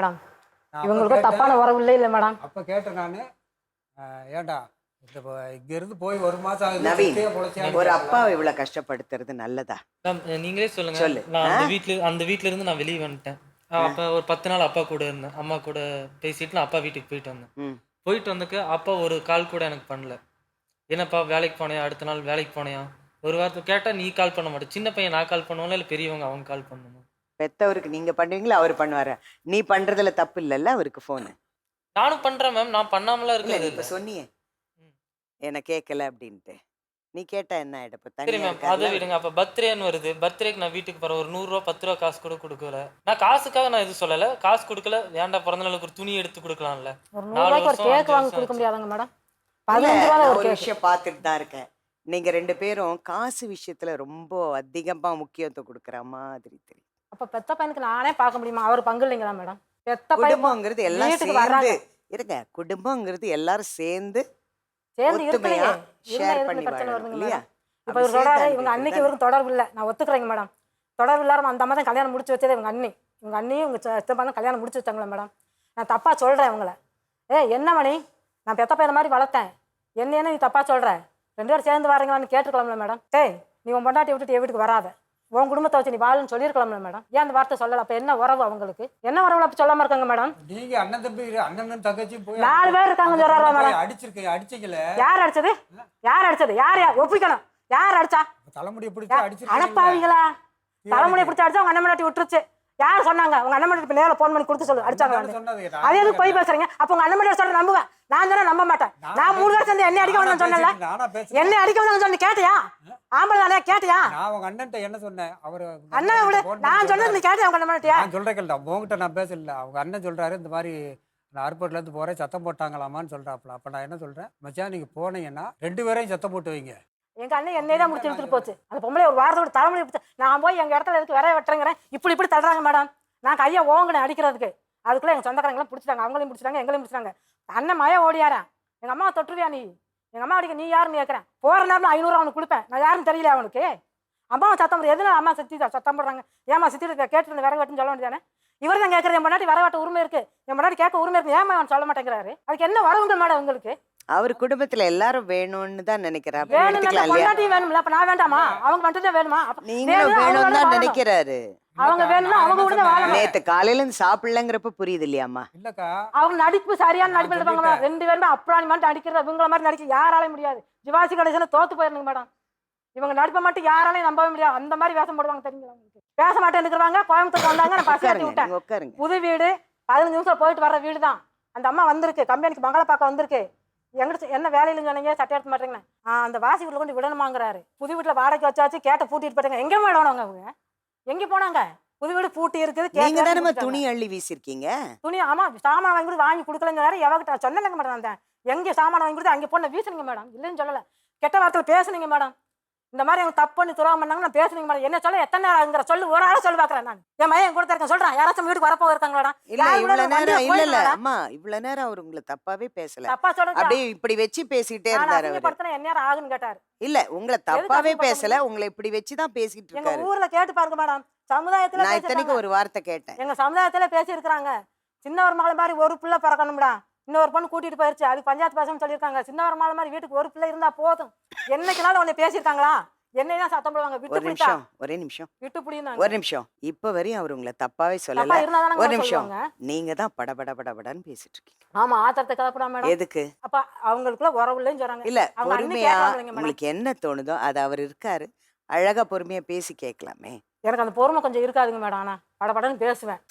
Madam. நான் அப்ப இவங்களுக்கு கேட்டேன். தப்பான உறவு இல்லை இல்லை மேடம். அப்ப கேட்டேன் நான். ஏன்டா இந்த ப- இங்க இருந்து போய் ஒரு மாசம் நவீன் ஒரு. அப்பாவை இவ்வளவு கஷ்டப்படுத்துறது நல்லதா? நீங்களே சொல்லுங்க. சொல்லு. நான் அந்த வீட்ல அந்த வீட்ல இருந்து நான் வெளியே வந்துட்டேன். அப்ப ஒரு பத்து நாள் அப்பா கூட இருந்தேன். அம்மா கூட பேசிட்டு நான் அப்பா வீட்டுக்கு போயிட்டு வந்தேன். ம். போயிட்டு வந்துக்கு அப்பா ஒரு கால் கூட எனக்கு பண்ணல. என்னப்பா வேலைக்கு போனியா? அடுத்த நாள் வேலைக்கு போனியா? ஒரு வாரத்தை கேட்டா நீ கால் பண்ண மாட்டேன் சின்ன பையன் நான் கால் பண்ணுவோம்ல இல்ல பெரியவங்க அவங்க கால் பண்ணணும் பெத்தவருக்கு நீங்க பண்ணுவீங்களா அவர் பண்ணுவாரு. நீ பண்றதுல தப்பு இல்லைல்ல அவருக்கு போனு நானும் பண்றேன் மேம் நான் பண்ணாமலாம் இல்ல நீ இப்ப இல்ல. சொன்னியே. என்ன கேட்கல அப்படின்ட்டு. நீ கேட்டா என்ன ஆயிடும்? இப்ப சரி மேம் அதை விடுங்க. அப்ப பர்த்டேன்னு வருது. பர்த்டேக்கு நான் வீட்டுக்கு போறேன். ஒரு நூறுரூவா பத்து ரூபா காசு கூட கொடுக்கல. நான் காசுக்காக நான் எதுவும் சொல்லல. காசு கொடுக்கல. ஏன்டா பிறந்த நாளுக்கு ஒரு துணி எடுத்து கொடுக்கலாம்ல. ஒரு நாலு நூறுரூவாய்க்கு ஒரு வருஷம், கேக் அஞ்சு வாங்கி வருஷம் கொடுக்க ஆச்சு. முடியாதுங்க மேடம் பதினஞ்சு ரூபா ஒரு ஒரு கேக் விஷயம் பார்த்துட்டு தான் இருக்கேன். நீங்க ரெண்டு பேரும் காசு விஷயத்துல ரொம்ப அதிகமா முக்கியத்துவம் கொடுக்குற மாதிரி தெரியும் அப்ப பெத்த பையனுக்கு நானே பார்க்க முடியுமா? அவர் பங்கு இல்லைங்களா மேடம்? பெத்த குடும்பங்கிறது எல்லாம் வீட்டுக்கு சேர்ந்து வர்றாங்க. இருங்க. குடும்பங்கிறது எல்லாரும் சேர்ந்து சேர்ந்து ஒத்துமையா இருக்கலையே. ஷேர் பண்ணி பிரச்சனை வாழணும் வருதுங்க இல்லையா? மேடம்? இப்போ இவர் சொல்றாரு இவங்க அன்னைக்கு இவருக்கும் தொடர்பு இல்லை. நான் ஒத்துக்கிறேங்க மேடம். தொடர்பு இல்லாம அந்த அம்மா தான் கல்யாணம் முடிச்சு வச்சதே இவங்க அண்ணி. இவங்க அண்ணியும் இவங்க சித்தப்பானும் கல்யாணம் முடிச்சு வச்சாங்களா மேடம். நான் தப்பா சொல்றேன் அவங்கள ஏ என்ன மணி? நான் பெத்த பையன் மாதிரி வளர்த்தேன். என்ன என்ன நீ தப்பா சொல்ற? ரெண்டு பேரும் சேர்ந்து வரீங்களான்னு கேட்டுக்கலாம்ல மேடம். டேய் நீ உன் பொண்டாட்டி விட்டுட்டு என் வீட்டுக்கு வராத. உன் குடும்பத்தை வச்சு நீ வாழுன்னு சொல்லியிருக்கலாம்ல மேடம். ஏன் அந்த வார்த்தை சொல்லல? அப்ப என்ன உறவு அவங்களுக்கு? என்ன உறவு அப்ப சொல்லாம இருக்காங்க மேடம்? நீங்க அண்ணன் தம்பி அண்ணனும் தங்கச்சியும் போய் நாலு பேர் இருக்காங்க போய் மேடம். அடிச்சிருக்க அடிச்சிக்கல. யார் அடிச்சது? யார் அடிச்சது? யார் யார் ஒப்பிக்கணும். யார் அடிச்சா? தலைமுடியை பிடிச்சி அடிச்சிருக்கீங்க அடப்பாவீங்களா தலைமுடியை பிடிச்சி அடிச்சா உங்க அண்ணன் விட்டுருச்சு. யார் சொன்னாங்க? உங்க அண்ணன் மண்டாட்டி நேரில் ஃபோன் பண்ணி கொடுத்து சொல்லு. அடிச்சாங்க அது எதுக்கு போய் பேசுறீங்க. அப்ப உங்க அண்ணன் சொல்ற நம்புவேன். நான் சொன்னா நம்ப மாட்டேன். நான் மூணு வருஷம் சேர்ந்து என்ன அடிக்க வந்தேன் சொன்னல என்ன அடிக்க வந்தேன் சொன்ன கேட்டியா? ஆம்பளை தானே கேட்டியா? நான் உங்க அண்ணன்ட்ட என்ன சொன்னேன்? அவரு அண்ணன் விடு. நான் சொன்னது நீ கேட்டியா உங்க அண்ணன் நான் சொல்றேன் உங்ககிட்ட நான் பேசல. அவங்க அண்ணன் சொல்றாரு இந்த மாதிரி நான் ஏர்போர்ட்ல இருந்து போறேன் சத்தம் போட்டாங்களாமான்னு சொல்றாப்புல. அப்ப நான் என்ன சொல்றேன்? மச்சான் நீங்க போனீங்கன்னா ரெண்டு பேரையும் சத்தம் போட்டு வைங்க. எங்க அண்ணன் என்னை தான் முடிச்சு எடுத்துட்டு போச்சு. அந்த பொம்பளை ஒரு வாரத்தோட தலைமுறை நான் போய் எங்க இடத்துல எதுக்கு விரைய வெட்டுறேங்கிறேன்? இப்படி இப்படி தள்ளுறாங்க மேடம். நான் கையை ஓங்கினேன் அடிக்கிறதுக்கு. அதுக்குள்ள எங்க சொந்தக்காரங்களாம் பிடிச்சிட்டாங்க. அவங்களையும் பிடிச்சிட்டாங்க எங்களையும் பிடிச்சிட்டாங்க. அண்ணன் மய ஓடியாரன் எங்க அம்மா தொட்டுருவியா நீ? எங்க அம்மா அடிக்க நீ யாருன்னு கேட்கறேன் போற நேரம் ஐநூறு அவனுக்கு கொடுப்பேன். நான் யாருன்னு தெரியல அவனுக்கு? அம்மாவை சத்தம் போடுற எதுனா அம்மா சத்தி சத்தம் போடுறாங்க? ஏமா சித்தி இருக்க கேட்டு விறகு வெட்டுன்னு சொல்ல வேண்டியதானே? இவர் தான் கேட்கறது என் முன்னாடி வர வெட்ட உரிமை இருக்கு. என் முன்னாடி கேட்க உரிமை இருக்கு. ஏமா அவன் சொல்ல மாட்டேங்கிறாரு? அதுக்கு என்ன வரவுங்க மேடம் உங்களுக்கு? அவர் குடும்பத்துல எல்லாரும் வேணும்னு தான் நினைக்கிறாரு. எடுத்துக்கலாம் இல்லையா? பொண்டாட்டி வேணும்ல அப்ப நான் வேண்டாமா? அவங்க மட்டும் தான் வேணுமா? அப்ப நீங்களும் வேணும்னா தான். நினைக்கிறாரு. அவங்க வேணும்னா அவங்க கூட தான் வாழணும். நேத்து காலையில இருந்து சாப்பிடலங்கிறப்ப புரியுது இல்லையாம்மா? இல்லக்கா. அவங்க நடிப்பு சரியான நடிப்பு சொல்லிட்டேன். ரெண்டு பேருமே அப்ராணி மாதிரி நடிக்கிறது இவங்கள மாதிரி நடிக்க யாராலையும் முடியாது. சிவாஜி கணேசன் தோத்து போயிருந்தீங்க மேடம். இவங்க நடிப்பை மட்டும் யாராலையும் நம்பவே முடியாது. அந்த மாதிரி வேஷம் போடுவாங்க தெரியுங்களா உங்களுக்கு? பேச மாட்டேன் இருக்கிறாங்க கோயம்புத்தூர் வந்தாங்க நான் பசி ஆட்டி உட்காருங்க விட்டேன். நீங்க உட்காருங்க. புது வீடு பதினஞ்சு நிமிஷம் போயிட்டு வர வீடு தான் அந்த அம்மா வந்திருக்கு கம்பெனிக்கு பங்களா பார்க்க வந்திருக்கு. எங்கிட்ட என்ன வேலையில சொன்னீங்க? சட்டை எடுத்து மாட்டேங்கண்ணே அந்த வாசி வீட்டில் கொண்டு விடணுமாங்கிறாரு. புது வீட்டில் வாடகை வச்சாச்சு கேட்ட பூட்டிட்டு போயிட்டாங்க. எங்கே மேடம் அவங்க? எங்கே போனாங்க? புது வீடு பூட்டி இருக்குது நீங்க தானே. துணி அள்ளி வீசிருக்கீங்க துணி ஆமா சாமான் வாங்கி கொடுத்து வாங்கி கொடுக்கலங்கிறாரு எவகிட்ட சொன்னேங்க மேடம் அந்த எங்க சாமான் வாங்கி கொடுத்து அங்கே போன வீசுனீங்க மேடம். இல்லைன்னு சொல்லல. கெட்ட வார்த்தை பேசுனீங்க மேடம். இந்த மாதிரி அவங்க தப்பு பண்ணி துரோகம் பண்ணாங்க நான் பேசுனீங்க மேடம் என்ன சொல்ல எத்தனை நேரம் ஆகுங்கிற சொல்லு ஒரு ஆளை சொல்லி பார்க்கறேன் நான். என் மையன் கூட இருக்கேன் சொல்றேன் யாராச்சும் வீட்டுக்கு வரப்போ இருக்காங்களா இல்ல இவ்வளவு நேரம் இல்ல இல்ல அம்மா இவ்வளவு நேரம் அவர் உங்களை தப்பாவே பேசல. தப்பா சொல்றது அப்படியே இப்படி வச்சு பேசிட்டே இருந்தாரு அவரு. என்ன நேரம் ஆகுன்னு கேட்டாரு. இல்ல உங்களை தப்பாவே பேசல உங்களை இப்படி வச்சுதான் பேசிட்டு எங்க இருக்காரு. ஊர்ல கேட்டு பாருங்க மேடம் சமுதாயத்துல நான். இத்தனைக்கும் ஒரு வார்த்தை கேட்டேன். எங்க சமுதாயத்துல பேசி இருக்கிறாங்க சின்னவர் மகள் மாதிரி ஒரு பிள்ளை பிறக்கணும்டா. இன்னொரு பொண்ணு கூட்டிட்டு போயிருச்சு. அது பஞ்சாயத்து பாசம் சொல்லியிருக்காங்க. சின்னவர் மகள் மாதிரி வீட்டுக்கு ஒரு பிள்ளை இருந்தா போதும். என்னைக்குனாலும் உன்னை பேசியிருக்காங்களா? என்னைதான் சத்தம் போடுவாங்க? விட்டு ஒரு நிமிஷம் ஒரே நிமிஷம். விட்டு பிடிந்தாங்க ஒரு நிமிஷம். இப்ப வரையும் அவர் உங்களை தப்பாவே தப்பா சொல்லல. ஒரு நிமிஷம். நீங்க தான் பட பட பட படன்னு பேசிட்டு இருக்கீங்க. ஆமா ஆத்திரத்தை கலப்படா மேடம். எதுக்கு? அப்ப அவங்களுக்குள்ள உறவு இல்லைன்னு சொல்றாங்க. இல்ல பொறுமையா. உங்களுக்கு என்ன தோணுதோ அது அவர் இருக்காரு. அழகா பொறுமையா பேசி கேட்கலாமே. எனக்கு அந்த பொறுமை கொஞ்சம் இருக்காதுங்க மேடம். ஆனா படபடன்னு பேசுவேன்.